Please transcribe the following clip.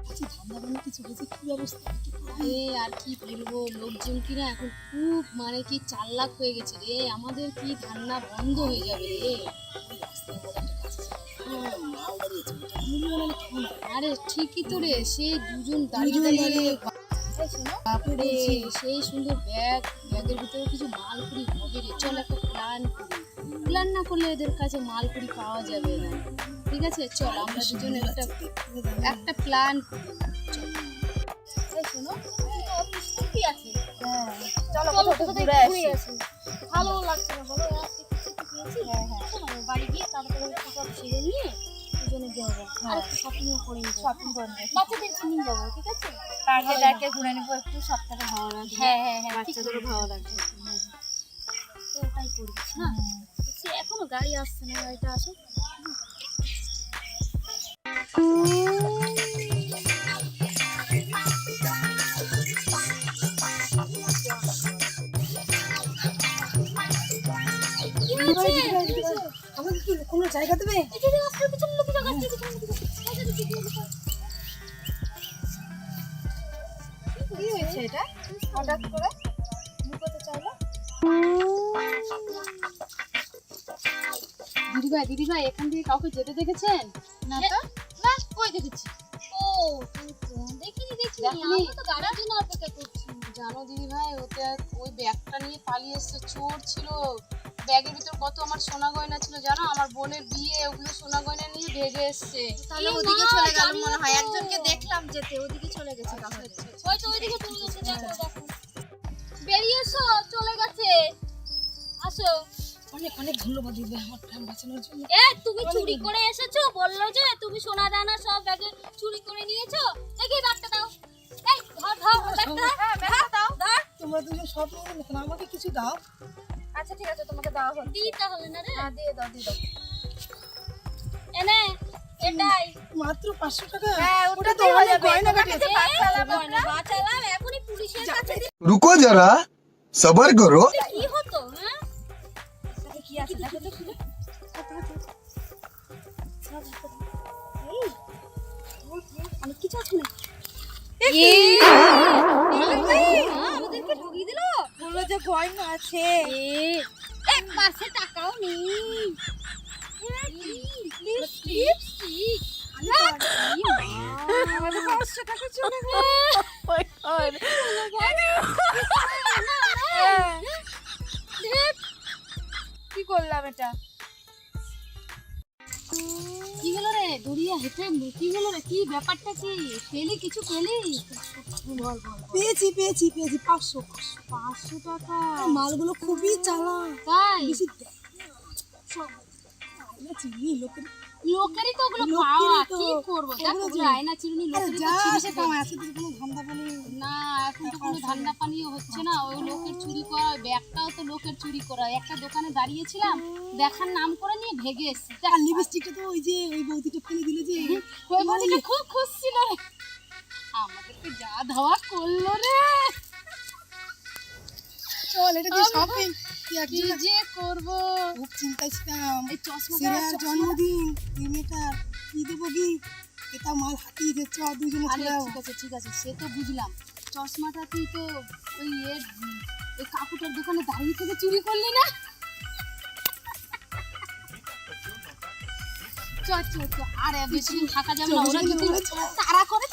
আচ্ছা কিছু হয়েছে কি ব্যবস্থা এ আর কি বলব? লোকজন কি না এখন খুব মানে কি চাল্লাক হয়ে গেছে রে। আমাদের কি ধান্না বন্ধ হয়ে যাবে রে। হ্যাঁ? আরে ঠিকই তো রে। সেই দুজন দাঁড়িয়ে দাঁড়িয়ে বাপরে সেই সুন্দর ব্যাগ ব্যাগের ভিতরে কিছু মালপুরি হবে রে। চল একটা প্ল্যান করি। প্ল্যান না করলে এদের কাছে মালপুরি পাওয়া যাবে না। ঠিক আছে? চল আমরা দুজন একটা একটা প্ল্যান শোনো। আছে চলো ঘুরে আসি। ভালো লাগছে না বলো? হ্যাঁ হ্যাঁ। বাড়ি গিয়ে সব নিয়ে দুজনে বেরোবো। আর হ্যাঁ। একটু শপিংও করে নিবো। শপিং করবে বাচ্চাদের নিয়ে যাব ঠিক আছে? পার্কে ডাকে ঘুরে নেব একটু সপ্তাহে ভালো লাগবে। হ্যাঁ হ্যাঁ হ্যাঁ বাচ্চাদেরও ভালো লাগবে। তো ওটাই করি হ্যাঁ সে এখনও গাড়ি আসছে না গাড়িটা আসে কোনো জায়গা দেবে এটা করে লুকোতে চাইলো দিদি ভাই দিদি ভাই এখান থেকে কাউকে যেতে দেখেছেন? না তো? কই দেখেছি ও দেখিনি দেখিনি। আমি তো গাড়ির জন্য অপেক্ষা করছি। জানো দিদি ভাই ওটা ওই ব্যাগটা নিয়ে পালিয়ে এসেছে। চোর ছিল। ব্যাগের ভিতর কত আমার সোনা গয়না ছিল জানো? আমার বোনের বিয়ে ওগুলো সোনা গয়না নিয়ে ভেগে এসছে। তাহলে ওদিকে চলে গেল মনে হয়। একজনকে দেখলাম যেতে ওদিকে চলে গেছে তাহলে। হয়তো ওইদিকে চলে গেছে দেখো দেখো। অনেক অনেক ধন্যবাদ আমার প্রাণ বাঁচানোর জন্য। এ তুমি চুরি করে এসেছ? বলল যে তুমি সোনা দানা সব ব্যাগে চুরি করে নিয়েছো। দেখি ব্যাগটা দাও। এই ধর ধর ব্যাগটা। হ্যাঁ, হ্যাঁ, দাও। ধর। তোমরা দুজন সব নিয়ে আমাকে কিছু দাও। আচ্ছা ঠিক আছে তোমাকে হল তাহলে না রে। হ্যাঁ দিয়ে দাও দিয়ে দাও। এনে এটাই। মাত্র 500 টাকা? হ্যাঁ ওটা তো এখনি পুলিশের কাছে রুকো যারা সবার করো। কি অনেক কিছু আছে না আমাদেরকে ঢুকিয়ে দিল বলল যে গয়না আছে এক মাসে টাকাও নেই পাঁচশো টাকা চলে গেল কি করলাম কি হলো রে? দড়িয়া হেঁটে কি হলো রে? কি ব্যাপারটা কি? পেলি কিছু? পেলি? বল বল পেয়েছি পেয়েছি পেয়েছি। পাঁচশো পাঁচশো। পাঁচশো টাকা? মালগুলো খুবই চালা তাই? বেশি সব। লোকের লোকেরই তো ওগুলো পাওয়া কি করব? দেখ ওগুলো আয়না চিরুনি লোকেরই তো সে কামায় আছে কোনো ধান্দা পানি না এখন তো কোনো ধান্দা পানিও হচ্ছে না ওই লোকের চুরি করা ব্যাগটাও তো লোকের চুরি করা একটা দোকানে দাঁড়িয়েছিলাম দেখার নাম করে নিয়ে ভেগে এসছি। আর লিপস্টিকটা তো ওই যে ওই বৌদিটা ফেলে দিল যে ওই বৌদিটা খুব খুশ ছিল। আমাদেরকে যা ধাওয়া করল রে। চল এটা দিয়ে শপিং কি কি যে করব? খুব চিন্তায় ছিলাম। এই চশমাটা জন্মদিন এই মেয়েটার। কি দেবো কি? এটা মাল হাতিয়ে চ দুজনে চলে ঠিক আছে ঠিক আছে সে তো বুঝলাম। চশমাটা তুই তো ওই এ ওই কাকুটার দোকানে দাঁড়িয়ে থেকে চুরি করলি না? চ চ চ আরে বেশি থাকা যাবে না ওরা যদি তারা করে।